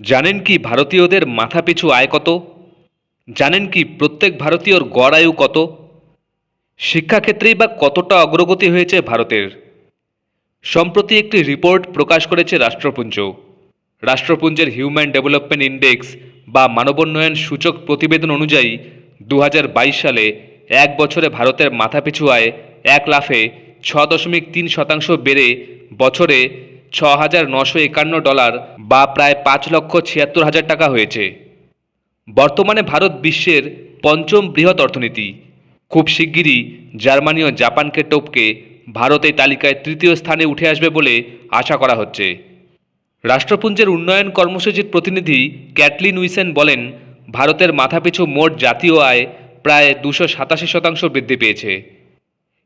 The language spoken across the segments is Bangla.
জানেন কি ভারতীয়দের মাথাপিছু আয় কত? জানেন কি প্রত্যেক ভারতীয়র গড় আয়ু কত? শিক্ষাক্ষেত্রেই বা কতটা অগ্রগতি হয়েছে ভারতের? সম্প্রতি একটি রিপোর্ট প্রকাশ করেছে রাষ্ট্রপুঞ্জ। রাষ্ট্রপুঞ্জের হিউম্যান ডেভেলপমেন্ট ইন্ডেক্স বা মানবোন্নয়ন সূচক প্রতিবেদন অনুযায়ী দু হাজার বাইশ সালে এক বছরে ভারতের মাথাপিছু আয় এক লাফে ছ দশমিক তিন শতাংশ বেড়ে বছরে ছ হাজার নশো একান্ন ডলার বা প্রায় পাঁচ লক্ষ ছিয়াত্তর হাজার টাকা হয়েছে। বর্তমানে ভারত বিশ্বের পঞ্চম বৃহৎ অর্থনীতি। খুব শিগগিরই জার্মানি ও জাপানকে টপকে ভারত এই তালিকায় তৃতীয় স্থানে উঠে আসবে বলে আশা করা হচ্ছে। রাষ্ট্রপুঞ্জের উন্নয়ন কর্মসূচির প্রতিনিধি ক্যাটলিন উইসেন বলেন, ভারতের মাথাপিছু মোট জাতীয় আয় প্রায় দুশো সাতাশি শতাংশ বৃদ্ধি পেয়েছে।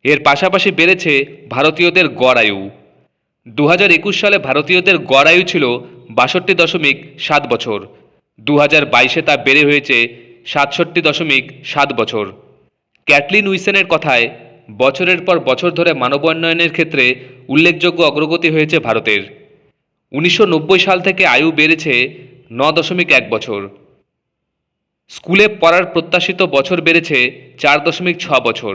এর পাশাপাশি বেড়েছে ভারতীয়দের গড় আয়ু। দু হাজার একুশ সালে ভারতীয়দের গড় আয়ু ছিল বাষট্টি দশমিক সাত বছর। দু হাজার বাইশে তা বেড়ে হয়েছে সাতষট্টি দশমিক সাত বছর। ক্যাটলিন উইসেনের কথায়, বছরের পর বছর ধরে মানবোন্নয়নের ক্ষেত্রে উল্লেখযোগ্য অগ্রগতি হয়েছে ভারতের। উনিশশো নব্বই সাল থেকে আয়ু বেড়েছে ন দশমিক এক বছর। স্কুলে পড়ার প্রত্যাশিত বছর বেড়েছে চার দশমিক ছ বছর।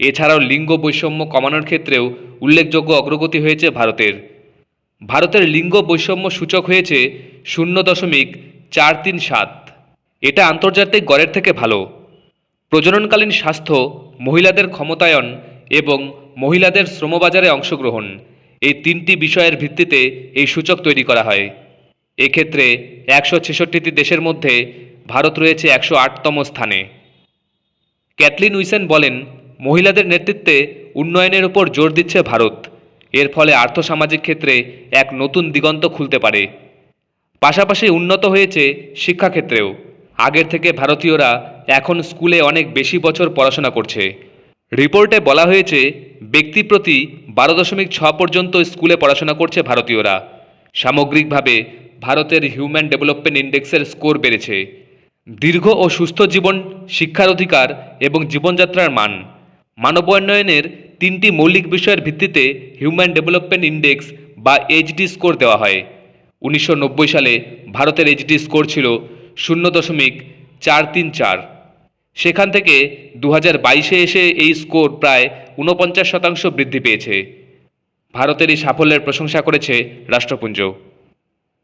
এছাড়াও লিঙ্গ বৈষম্য কমানোর ক্ষেত্রেও উল্লেখযোগ্য অগ্রগতি হয়েছে ভারতের। ভারতের লিঙ্গ বৈষম্য সূচক হয়েছে শূন্য দশমিক চার তিন সাত। এটা আন্তর্জাতিক গড়ের থেকে ভালো। প্রজননকালীন স্বাস্থ্য, মহিলাদের ক্ষমতায়ন এবং মহিলাদের শ্রমবাজারে অংশগ্রহণ এই তিনটি বিষয়ের ভিত্তিতে এই সূচক তৈরি করা হয়। এক্ষেত্রে একশো ছেষট্টিটি দেশের মধ্যে ভারত রয়েছে একশো আটতম স্থানে। ক্যাটলিন উইসেন বলেন মহিলাদের নেতৃত্বে উন্নয়নের উপর জোর দিচ্ছে ভারত। এর ফলে আর্থসামাজিক ক্ষেত্রে এক নতুন দিগন্ত খুলতে পারে। পাশাপাশি উন্নত হয়েছে শিক্ষাক্ষেত্রেও। আগের থেকে ভারতীয়রা এখন স্কুলে অনেক বেশি বছর পড়াশোনা করছে। রিপোর্টে বলা হয়েছে, ব্যক্তি প্রতি বারো দশমিক ছ পর্যন্ত স্কুলে পড়াশোনা করছে ভারতীয়রা। সামগ্রিকভাবে ভারতের হিউম্যান ডেভেলপমেন্ট ইন্ডেক্সের স্কোর বেড়েছে। দীর্ঘ ও সুস্থ জীবন, শিক্ষার অধিকার এবং জীবনযাত্রার মান। মানবোন্নয়নের তিনটি মৌলিক বিষয়ের ভিত্তিতে হিউম্যান ডেভেলপমেন্ট ইন্ডেক্স বা এইচডি স্কোর দেওয়া হয়। উনিশশো নব্বই সালে ভারতের এইচডি স্কোর ছিল শূন্য দশমিক চার তিন চার। সেখান থেকে দু হাজার বাইশে এসে এই স্কোর প্রায় ঊনপঞ্চাশ শতাংশ বৃদ্ধি পেয়েছে। ভারতের এই সাফল্যের প্রশংসা করেছে রাষ্ট্রপুঞ্জ।